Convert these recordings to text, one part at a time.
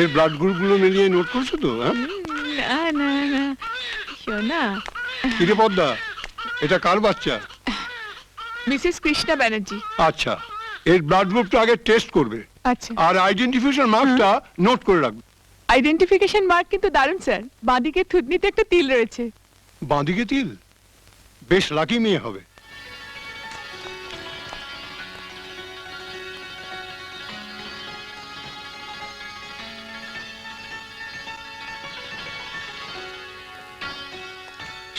এর ব্লাড গ্রুপগুলো মিলিয়ে নোট করছ তো হ্যাঁ? না না না। শোনা। কিরে পদ্মা? এটা কার বাচ্চা? মিসেস কৃষ্ণা ব্যানার্জি। আচ্ছা এর ব্লাড গ্রুপটা আগে টেস্ট করবে। আচ্ছা। আর আইডেন্টিফিকেশন মার্কটা নোট করে রাখবে। আইডেন্টিফিকেশন মার্ক কিন্তু দারুণ স্যার বাঁদিকে থুতনিতে একটা তিল রয়েছে। বাঁদিকে তিল? বেশ লাকি মেয়ে হবে।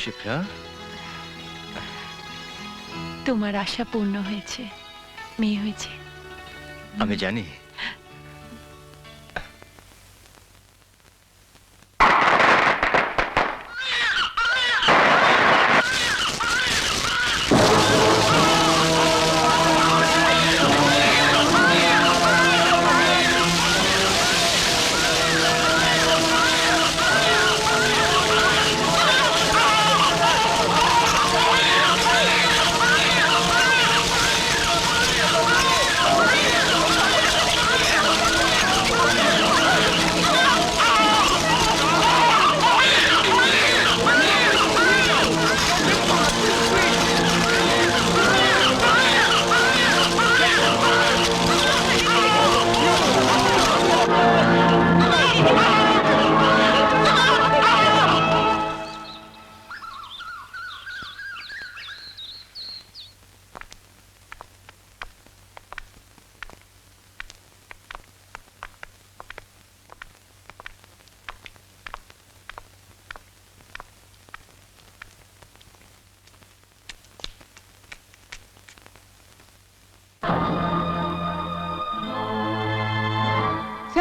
শিপ্রা তোমার আশা পূর্ণ হয়েছে মেয়ে হয়েছে। আমি জানি।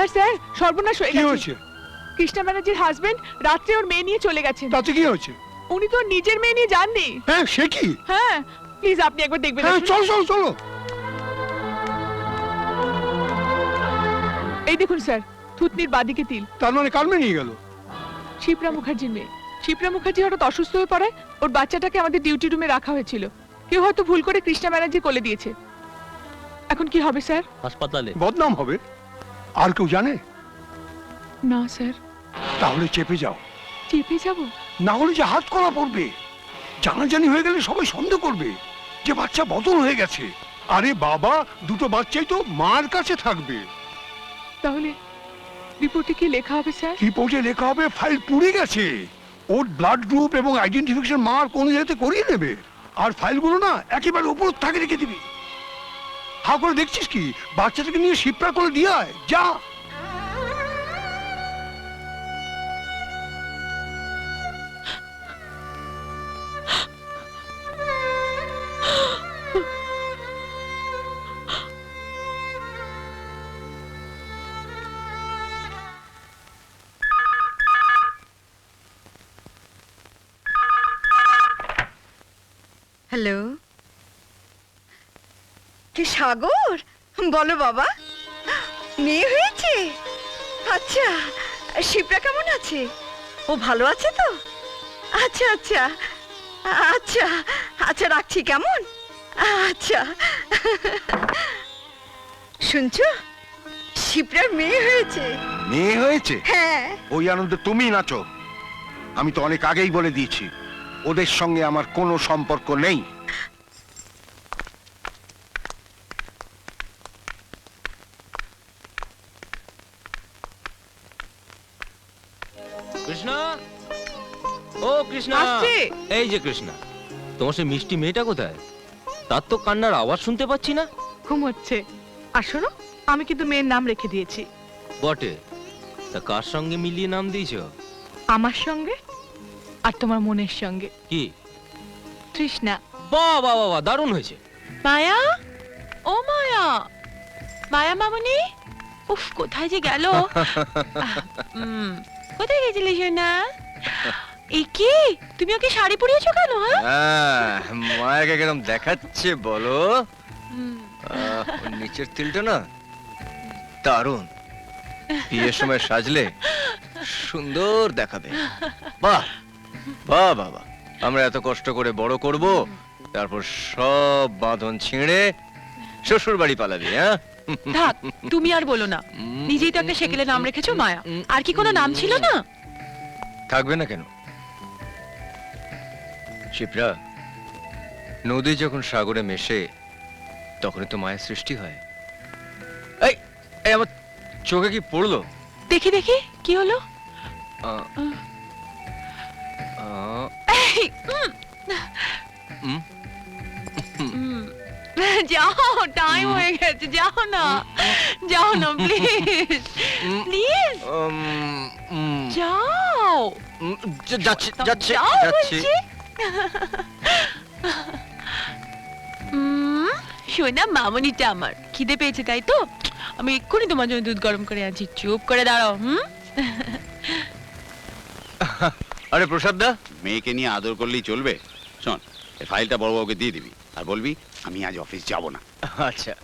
স্যার স্যার সর্বনাশ হয়ে কি গেছে। হয়েছে? কৃষ্ণা ব্যানার্জির হাজবেন্ড রাত্রে ওর মেয়ে নিয়ে চলে গেছেন। তাতে কি হয়েছে? উনি তো ওর নিজের মেয়ে নিয়ে যাননি। হ্যাঁ সে কি? হ্যাঁ প্লিজ আপনি একবার দেখবেন হ্যাঁ আসুন। চলো চলো চলো। এই দেখুন স্যার থুতনির বাদিকে তিল। তার মানে কালমে নিয়ে গেল? শিপ্রা মুখার্জির মেয়ে। শিপ্রা মুখার্জি হঠাৎ অসুস্থ হয়ে পড়ায় ওর বাচ্চাটাকে আমাদের ডিউটি রুমে রাখা হয়েছিল। কেউ হয়তো ভুল করে কৃষ্ণা ব্যানার্জি কোলে দিয়েছে। এখন কি হবে স্যার হাসপাতালে। বদনাম হবে। আর কেউ জানে? না স্যার। তাহলে চেপে যাও। চেপে যাব? না হলে যে হাত করা পড়বে। জানাজানি হয়ে গেলে সবাই সন্দেহ করবে যে বাচ্চা বদল হয়ে গেছে। আরে বাবা দুটো বাচ্চাই তো মার কাছে থাকবে। তাহলে রিপোর্টে কি লেখা হবে স্যার? রিপোর্টে লেখা হবে ফাইল পুড়ে গেছে। ওর ব্লাড গ্রুপ এবং আইডেন্টিফিকেশন মার্ক কোন জায়গাতে করিয়ে নেবে। আর ফাইলগুলো না একেবারে উপর থাকে রেখে দিবি। হা করে দেখছিস কি? বাচ্চাটাকে নিয়ে শিপ্রা করে দিয়ে আয় যা। হ্যালো কি সাগর? বলো বাবা। মেয়ে হয়েছে? আচ্ছা শিপ্রা কেমন আছে? ও ভালো আছে তো? আচ্ছা আচ্ছা আচ্ছা আচ্ছা রাখছি কেমন? আচ্ছা। শুনছো? শিপ্রার মেয়ে হয়েছে। মেয়ে হয়েছে? হ্যাঁ। ওই আনন্দে তুমি নাচো। আমি তো অনেক আগেই বলে দিয়েছি ওদের সঙ্গে আমার কোনো সম্পর্ক নেই। যে কৃষ্ণা তোমার সেই মিষ্টি মেয়েটা কোথায়? তার তো কান্নার আওয়াজ শুনতে পাচ্ছি না। ঘুমোচ্ছে আর শোনো আমি কিন্তু মেয়ের নাম রেখে দিয়েছি। বটে। তা কার সঙ্গে মিলিয়ে নাম দিয়েছ? আমার সঙ্গে আর তোমার মনের সঙ্গে। কি? তৃষ্ণা। বাহ বাহ বাহ দারুণ হয়েছে। মায়া? ও মায়া! মায়া মামনি? উফ কোথায় যে গেল? কোথায় গেছিলে সোনা? এই কি? তুমি ওকে শাড়ি পরিয়েছো কেন হ্যাঁ? হ্যাঁ মায়াকে কিরম দেখাচ্ছে বলো। আহ, ওর নিচের তিলটা না দারুণ। বিয়ের সময় সাজলে সুন্দর দেখাবে। বাহ বাহ বাবা আমরা এত কষ্ট করে বড় করব তারপর সব বাঁধন ছিঁড়ে শ্বশুর বাড়ি পালাবি হ্যাঁ? থাক তুমি আর বলো না। নিজেই তো একটা সেকেলে নাম রেখেছো মায়া। আর কি কোনো নাম ছিল না? থাকবে না কেন? শিপ্রা নদী যখন সাগরে মেশে তখনই তো মায়ের সৃষ্টি হয়। এই এই আমার চোখে কি পড়ল? দেখি দেখি কি হলো? আহ, আহ, উম, যাও টাইম হয়ে গেছে যাও না যাও না প্লিজ উম, প্লিজ উম, উম, যাও। উম, যা- যাচ্ছি যাচ্ছি যাও যাচ্ছি। বলছি। উম, শোনা মামনিটা আমার। খিদে পেয়েছে তাই তো? আমি এক্ষুনি তোমার জন্য দুধ গরম করে আনছি। চুপ করে দাঁড়াও হুম? আরে প্রসাদ দা মেয়েকে নিয়ে আদর করলেই চলবে। শোন এই ফাইলটা বড়বাবুকে দিয়ে দিবি। আর বলবি আমি আজ অফিস যাব না। আচ্ছা।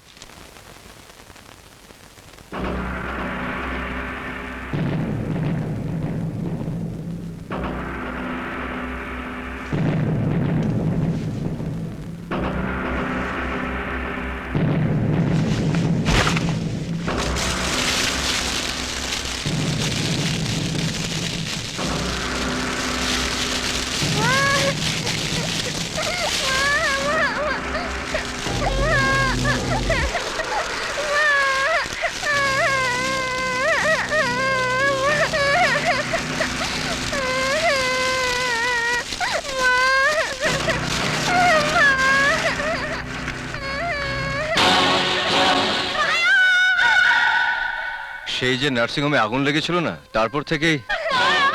সেই যে নার্সিং হোমে আগুন লেগেছিল না তারপর থেকেই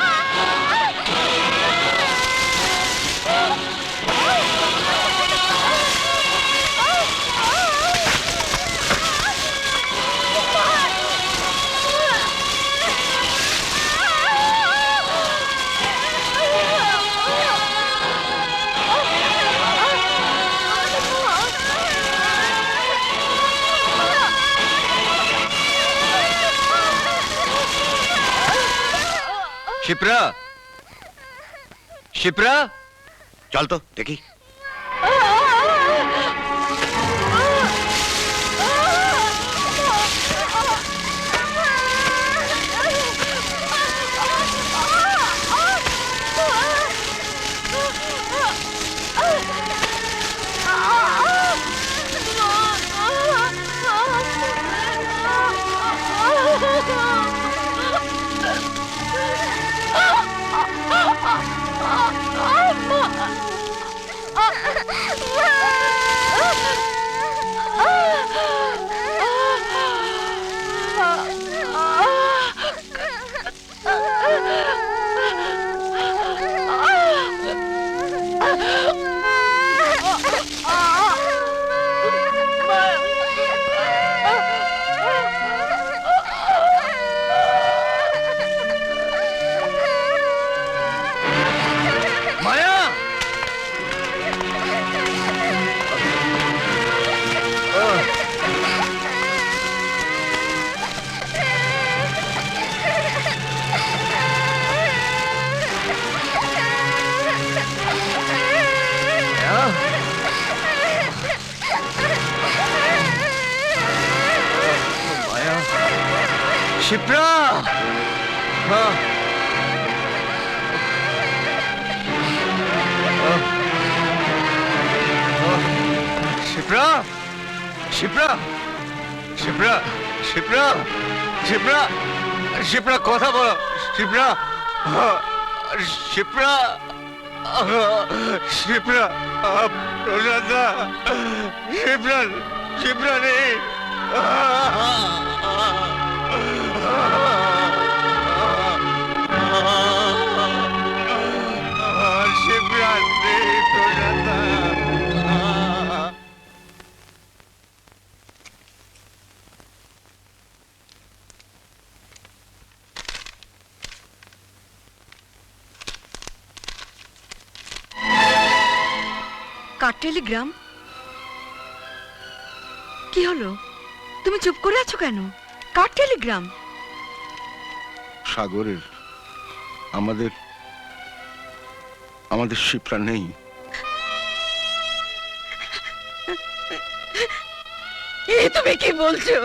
শিপ্রা? শিপ্রা? চল তো দেখি। শিপ্রা হ্যাঁ শিপ্রা শিপ্রা শিপ্রা শিপ্রা শিপ্রা শিপ্রা কথা বলো শিপ্রা শিপ্রা শিপ্রা প্রসাদা শিপ্রা শিপ্রা টেলিগ্রাম কি হলো? তুমি চুপ করে আছো কেন? কার টেলিগ্রাম? সাগরের আমাদের আমাদের শিপ্রা নেই। এ তুমি কি বলছো?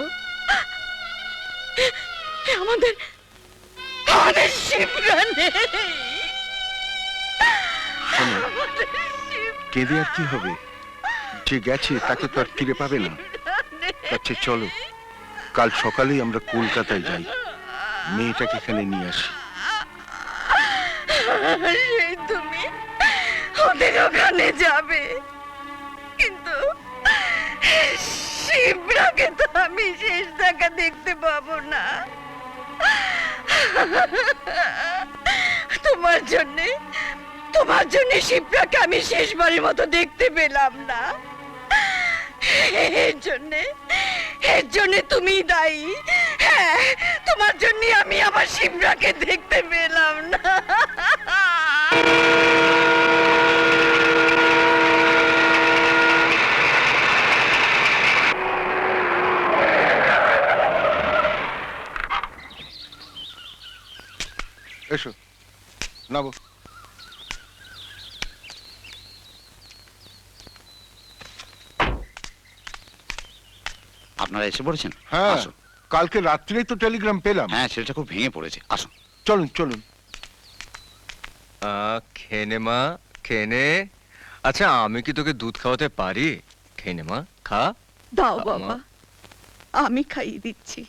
আমাদের আমাদের শিবরা নেই। কেঁদে আর কি হবে? যে গেছে তাকে তো আর ফিরে পাবে না। আচ্ছা চলো। কাল সকালেই আমরা কলকাতায় যাই। মেয়েটাকে এখানে নিয়ে আসি। তুমি ওদের ওখানে যাবে। কিন্তু শিবরাকে তো আমি শেষ দেখা দেখতে পাবো না। তোমার জন্যে, তোমার জন্য শিবরাকে আমি শেষবারের মতো দেখতে পেলাম না। এর জন্যে এর জন্যে তুমি দায়ী। হ্যাঁ তোমার জন্য আমি আমার শিবরাকে দেখতে পেলাম না। এসো। নাবো। আপনারা এসে পড়েছেন? হ্যাঁ আসুন। কালকে রাত্রেই তো টেলিগ্রাম পেলাম। হ্যাঁ সেটা খুব ভেঙে পড়েছে। আসুন। চলুন চলুন। আহ, খেনে মা খেনে। আচ্ছা আমি কি তোকে দুধ খাওয়াতে পারি? খেনে মা খা। দাও। বাবা আমি খাইয়ে দিচ্ছি।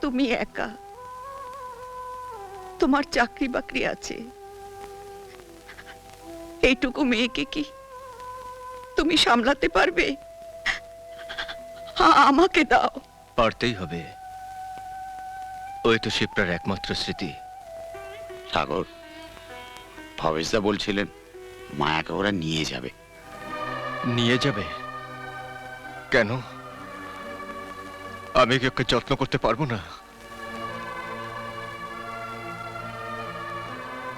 তুমি একা। তোমার চাকরি বাকরি আছে। এইটুকু মেয়েকে কি তুমি সামলাতে পারবে। আমাকে দাও। পারতেই হবে। ওই তো শিবটার একমাত্র স্মৃতি। সাগর ভবেশদা বলছিলেন মায়াকে ওরা নিয়ে যাবে। নিয়ে যাবে? কেন? আমি কি ওকে যত্ন করতে পারব না?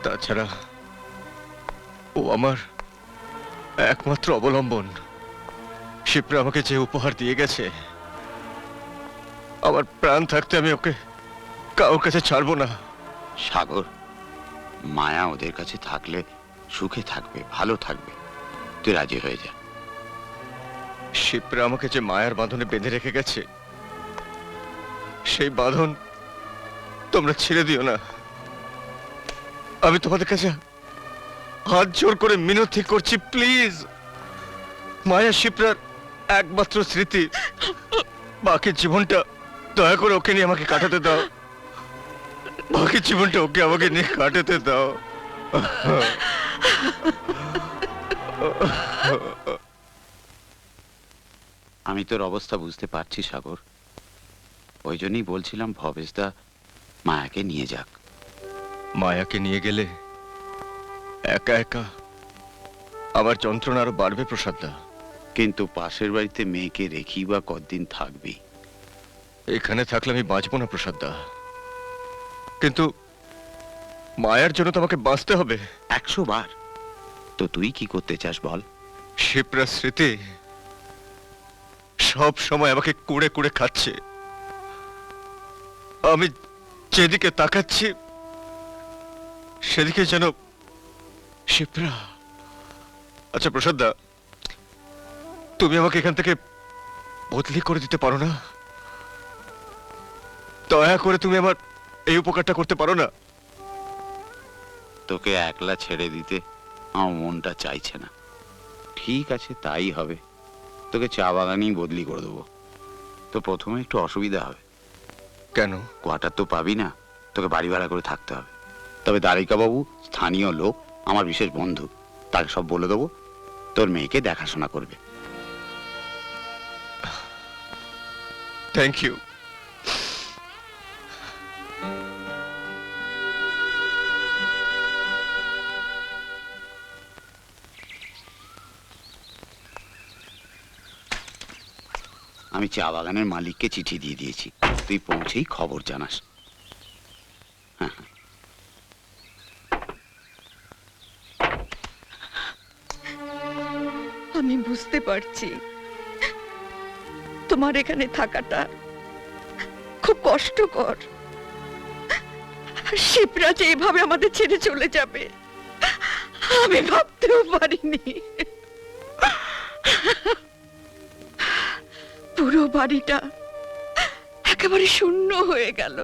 তাছাড়া ও আমার একমাত্র অবলম্বন। শিবরা আমাকে যে উপহার দিয়ে গেছে আমার প্রাণ থাকতে আমি ওকে কারোর কাছে ছাড়বো না। সাগর মায়া ওদের কাছে থাকলে সুখে থাকবে ভালো থাকবে। তুই রাজি হয়ে যা। শিবরা আমাকে যে মায়ার বাঁধনে বেঁধে রেখে গেছে সেই বাঁধন তোমরা ছেড়ে দিও না। আমি তোমাদের কাছে হাত জোর করে মিনতি করছি প্লিজ। মায়া শিবরার একমাত্র স্মৃতি। বাকি জীবনটা দয়া করে ওকে নিয়ে আমাকে কাটাতে দাও। বাকি জীবনটা ওকে আমাকে নিয়ে কাটাতে দাও। আমি তোর অবস্থা বুঝতে পারছি সাগর। ওই জন্যই বলছিলাম ভবেশদা মায়াকে নিয়ে যাক। মায়াকে নিয়ে গেলে একা একা। আমার যন্ত্রণা আরও বাড়বে প্রসাদদা। কিন্তু পাশের বাড়িতে মেয়েকে রেখি বা কতদিন থাকবি? এখানে থাকলে আমি বাঁচবো না প্রসাদদা। কিন্তু মায়ার জন্য তো আমাকে বাঁচতে হবে। একশো বার। তো তুই কি করতে চাস বল? শিবরা স্মৃতি সব সময় আমাকে কুড়ে কুড়ে খাচ্ছে। আমি যেদিকে তাকাচ্ছি সেদিকে যেন শিবরা। আচ্ছা প্রসাদদা তুমি আমাকে এখান থেকে বদলি করে দিতে পারো না? দয়া করে তুমি আমার এই উপকারটা করতে পারো না? তোকে একলা ছেড়ে দিতে আমার মনটা চাইছে না। ঠিক আছে তাই হবে। তোকে চা বাগানেই বদলি করে দেবো। তো প্রথমে একটু অসুবিধা হবে। কেন? কোয়ার্টার তো পাবি না। তোকে বাড়ি ভাড়া করে থাকতে হবে। তবে দ্বারিকা বাবু স্থানীয় লোক আমার বিশেষ বন্ধু। তাকে সব বলে দেবো। তোর মেয়েকে দেখাশোনা করবে। থ্যাংক ইউ আমি চা বাগানের মালিককে চিঠি দিয়ে দিয়েছি। তুই পৌঁছেই খবর জানাস। আমি বুঝতে পারছি। তোমার এখানে থাকাটা খুব কষ্টকর। শিবরা যে এভাবে আমাদের ছেড়ে চলে যাবে, আমি ভাবতেও পারিনি। পুরো বাড়িটা একেবারে শূন্য হয়ে গেল।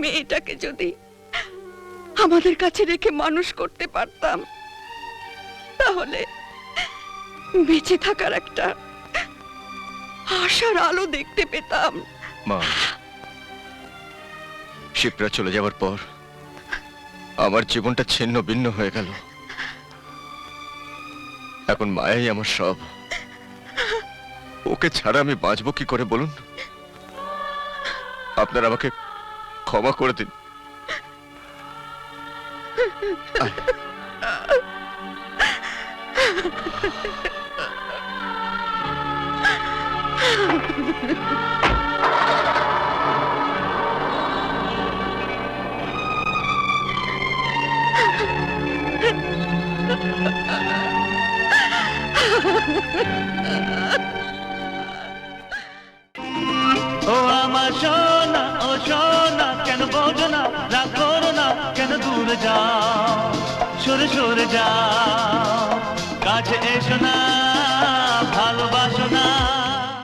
মেয়েটাকে যদি আমাদের কাছে রেখে মানুষ করতে পারতাম তাহলে বেঁচে থাকার একটা আশার আলো দেখতে পেতাম। মা শিবরা চলে যাওয়ার পর আমার জীবনটা ছিন্ন ভিন্ন হয়ে গেল। এখন মায়াই আমার সব। ওকে ছাড়া আমি বাঁচবো কি করে বলুন? আপনারা আমাকে ক্ষমা করে দিন। ও আমার সোনা, ও সোনা, কেন বোঝো না, রাগ করো না, কেন দূরে যাও, সরে সরে যাও, কাছে এসো না।